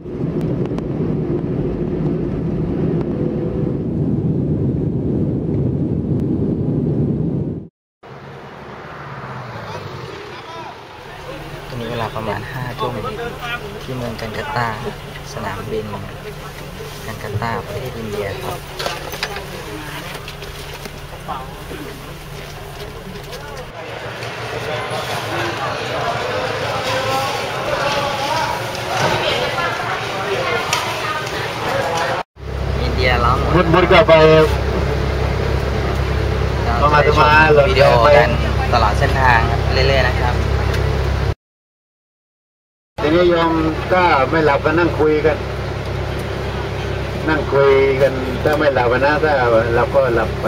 ตอนนี้เวลาประมาณ5ทุ่มที่เมืองกันกัตา สนามบินกันกัตตาประเทศอินเดียครับ อินเดีย ร้องหมดมุดมุดก็ไปเราจะได้ชมวิดีโอกันตลอดเส้นทางครับเรื่อยๆนะครับทีนี้โยมก็ไม่หลับก็นั่งคุยกัน นั่งคุยกันถ้าไม่หลับนะถ้าหลับก็หลับไป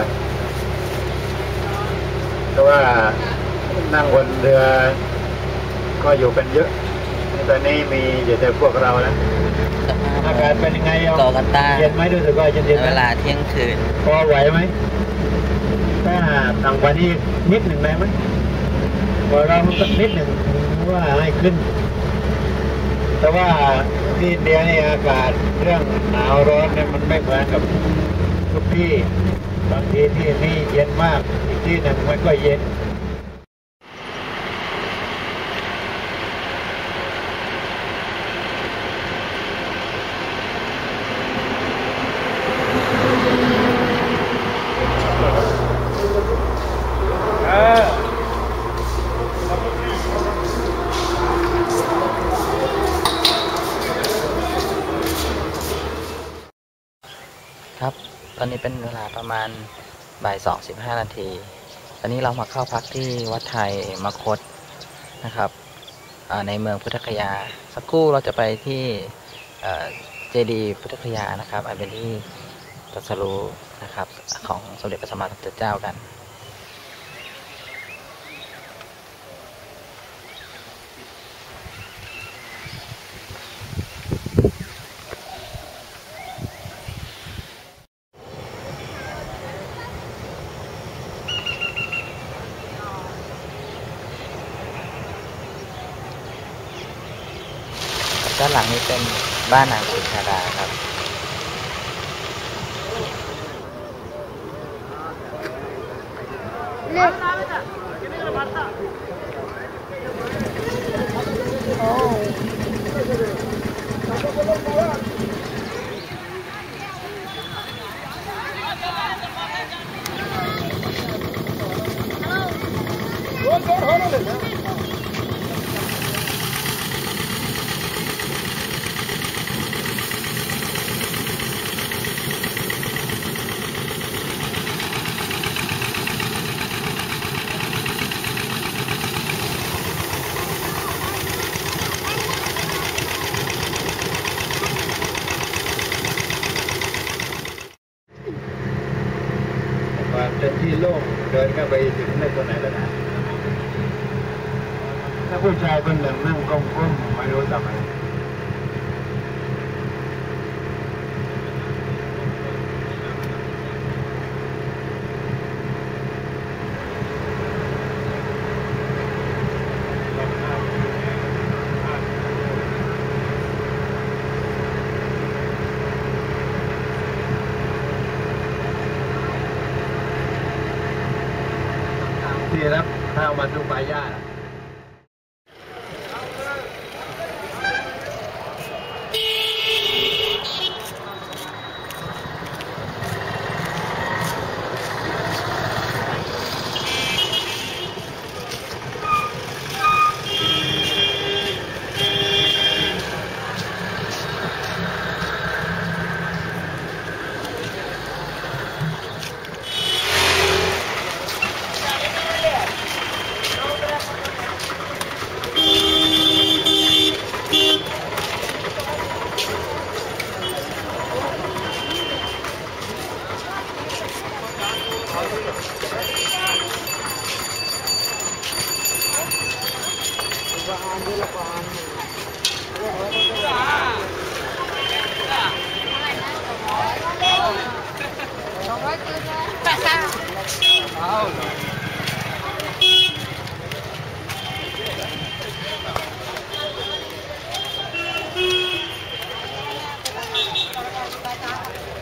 เพราะว่านั่งบนเรือก็อยู่กันเยอะ ตอนนี้มีอยู่แต่พวกเราแล้วอากาศเป็นยังไงโยมโกกัตตาเย็นไหมรู้สึกว่าเย็นในเย็นเวลาเที่ยงคืนพอไหวไหมถ้าต่างกว่านี้นิดหนึ่งได้ไหมพอเราสักนิดหนึ่งว่าให้ขึ้น แต่ว่าที่อินเดียนี่อากาศเรื่องหนาวร้อนเนี่ยมันไม่เหมือนกับทุกที่บางทีที่นี่เย็นมากอีกที่หนึ่งมันก็เย็น ครับ ต อนนี้เป็นเวลาประมาณบ่ายสองสิบห้านาที ตอนนี้เรามาเข้าพักที่วัดไทยมคตนะครับในเมืองพุทธคยา สักครู่เราจะไปที่เจดีย์พุทธคยานะครับอันเป็นที่ตรัสรู้นะครับของสมเด็จพระสัมมาสัมพุทธเจ้ากัน ด้านหลังนี้เป็นบ้านนางสุชาดาครับว่าเป็น ที่โล่งเดินเข้าไปถึงในตัวไหนแล้วนะถ้าผู้ชายคนหนึ่งนั่งก้มๆไม่รู้ทำไม ที่ รับข้ามาทุกปลายา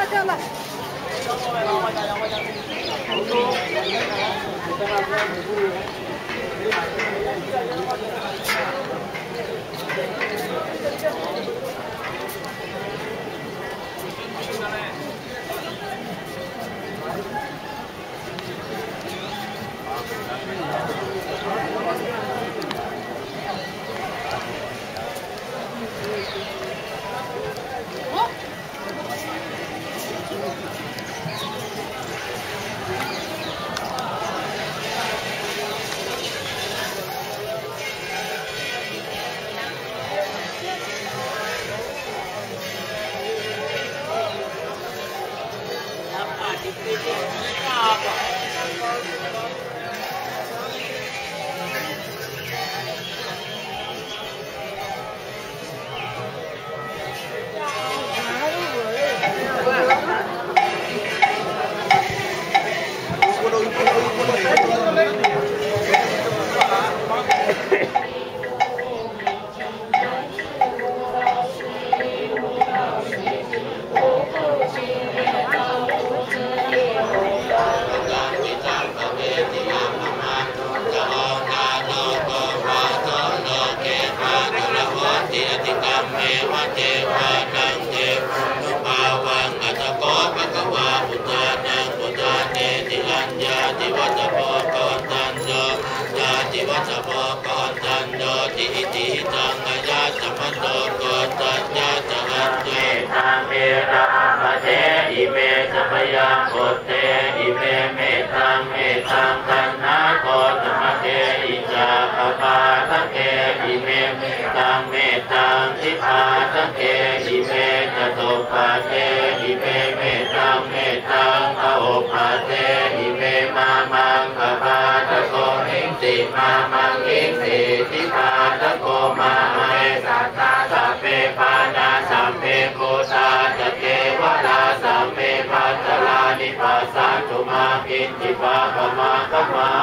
ปมาโนธรรมโมอัปปมาโนสังโฆปมา Bye.